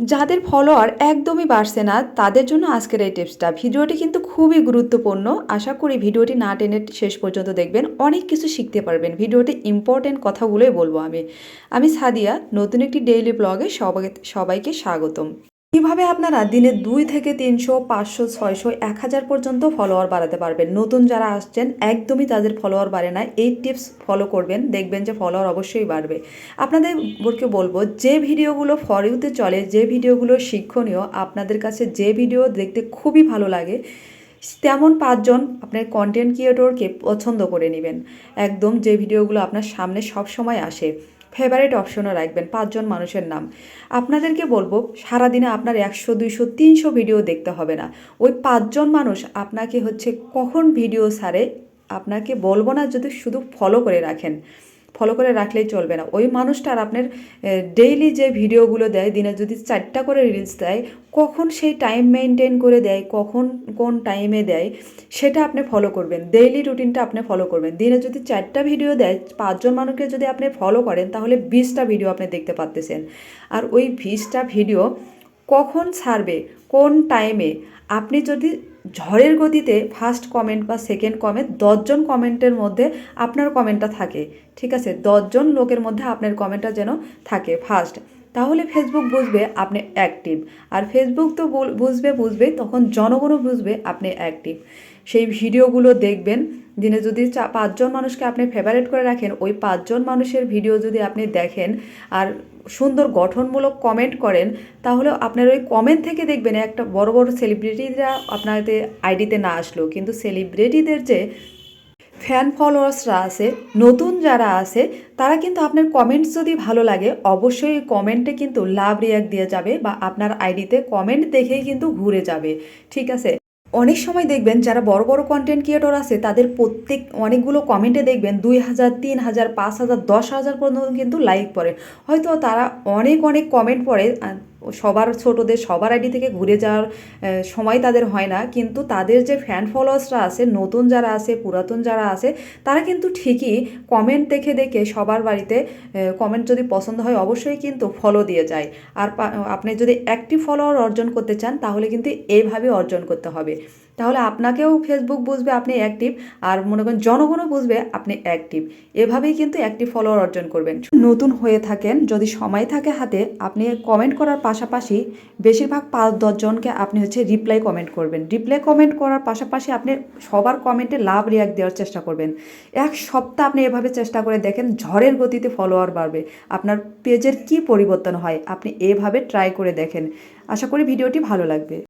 যাদের ফলোয়ার একদমই বাড়ছে না, তাদের জন্য আজকের এই টিপসটা ভিডিওটি কিন্তু খুবই গুরুত্বপূর্ণ। আশা করি ভিডিওটি না টেনে শেষ পর্যন্ত দেখবেন। অনেক কিছু শিখতে পারবেন। ভিডিওটি ইম্পর্টেন্ট কথাগুলোই বলব আমি। আমি সাদিয়া, নতুন একটি ডেইলি ব্লগে সবাই সবাইকে স্বাগতম। কীভাবে আপনারা দিনে দুই থেকে তিনশো, পাঁচশো, ছয়শো, এক হাজার পর্যন্ত ফলোয়ার বাড়াতে পারবেন? নতুন যারা আসছেন, একদমই তাদের ফলোয়ার বাড়ে না। এই টিপস ফলো করবেন, দেখবেন যে ফলোয়ার অবশ্যই বাড়বে। আপনাদেরকে বলব, যে ভিডিওগুলো ফর ইউতে চলে, যে ভিডিওগুলো শিক্ষণীয়, আপনাদের কাছে যে ভিডিও দেখতে খুবই ভালো লাগে, তেমন পাঁচজন আপনার কন্টেন্ট ক্রিয়েটরকে পছন্দ করে নেবেন। একদম যে ভিডিওগুলো আপনার সামনে সব সময় আসে। ফেভারিট অপশনও রাখবেন, পাঁচজন মানুষের নাম। আপনাদেরকে বলব, সারাদিনে আপনার একশো, দুইশো, তিনশো ভিডিও দেখতে হবে না। ওই পাঁচজন মানুষ আপনাকে হচ্ছে কখন ভিডিও সারে আপনাকে বলব না, যদি শুধু ফলো করে রাখেন। ফলো করে রাখলেই চলবে না। ওই মানুষটার আপনার ডেইলি যে ভিডিওগুলো দেয়, দিনে যদি চারটা করে রিলস দেয়, কখন সেই টাইম মেনটেন করে দেয়, কখন কোন টাইমে দেয়, সেটা আপনি ফলো করবেন। ডেইলি রুটিনটা আপনি ফলো করবেন। দিনে যদি চারটা ভিডিও দেয়, পাঁচজন মানুষকে যদি আপনি ফলো করেন, তাহলে বিশটা ভিডিও আপনি দেখতে পারতেছেন। আর ওই বিশটা ভিডিও কখন ছাড়বে, কোন টাইমে আপনি যদি ঝড়ের গতিতে ফার্স্ট কমেন্ট বা সেকেন্ড কমেন্ট দশজন কমেন্টের মধ্যে আপনার কমেন্টটা থাকে। ঠিক আছে? দশজন লোকের মধ্যে আপনার কমেন্টটা যেন থাকে ফার্স্ট তাহলে ফেসবুক বুঝবে আপনি অ্যাক্টিভ আর ফেসবুক তো বুঝবে বুঝবে, তখন জনগণও বুঝবে আপনি অ্যাক্টিভ সেই ভিডিওগুলো দেখবেন দিনে যদি পাঁচজন মানুষকে আপনি ফেভারেট করে রাখেন, ওই পাঁচজন মানুষের ভিডিও যদি আপনি দেখেন আর সুন্দর গঠনমূলক কমেন্ট করেন, তাহলে আপনার ওই কমেন্ট থেকে দেখবেন একটা বড় বড় সেলিব্রিটিরা আপনাদের আইডিতে না আসলো কিন্তু সেলিব্রিটিদের যে ফ্যান ফলোয়ার্সরা আছে, নতুন যারা আছে, তারা কিন্তু আপনার কমেন্টস যদি ভালো লাগে, অবশ্যই কমেন্টে কিন্তু লাভ রিয়াক্ট দিয়ে যাবে বা আপনার আইডিতে কমেন্ট দেখেই কিন্তু ঘুরে যাবে। ঠিক আছে? অনেক সময় দেখবেন যারা বড় বড় কন্টেন্ট ক্রিয়েটর আছে, তাদের প্রত্যেক অনেকগুলো কমেন্টে দেখবেন দুই হাজার, তিন হাজার, পাঁচ হাজার, দশ হাজার পর্যন্ত কিন্তু লাইক পড়ে। হয়তো তারা অনেক অনেক কমেন্ট পড়ে সবার ছোটদের সবার আইডি থেকে ঘুরে যাওয়ার সময় তাদের হয় না। কিন্তু তাদের যে ফ্যান ফলোয়ার্সরা আছে, নতুন যারা আছে, পুরাতন যারা আছে, তারা কিন্তু ঠিকই কমেন্ট দেখে দেখে সবার বাড়িতে কমেন্ট যদি পছন্দ হয় অবশ্যই কিন্তু ফলো দিয়ে যায়। আর আপনি যদি একটি ফলোয়ার অর্জন করতে চান, তাহলে কিন্তু এইভাবে অর্জন করতে হবে। তাহলে আপনাকেও ফেসবুক বুঝবে আপনি অ্যাক্টিভ আর মনে করেন জনগণও বুঝবে আপনি অ্যাক্টিভ এভাবেই কিন্তু অ্যাক্টিভ ফলোয়ার অর্জন করবেন। নতুন হয়ে থাকেন, যদি সময় থাকে হাতে, আপনি কমেন্ট করার পাশাপাশি বেশিরভাগ পাঁচ দশজনকে আপনি হচ্ছে রিপ্লাই কমেন্ট করবেন। রিপ্লাই কমেন্ট করার পাশাপাশি আপনি সবার কমেন্টে লাভ রিয়াক্ট দেওয়ার চেষ্টা করবেন। এক সপ্তাহ আপনি এভাবে চেষ্টা করে দেখেন ঝড়ের গতিতে ফলোয়ার বাড়বে। আপনার পেজের কি পরিবর্তন হয়, আপনি এভাবে ট্রাই করে দেখেন। আশা করি ভিডিওটি ভালো লাগবে।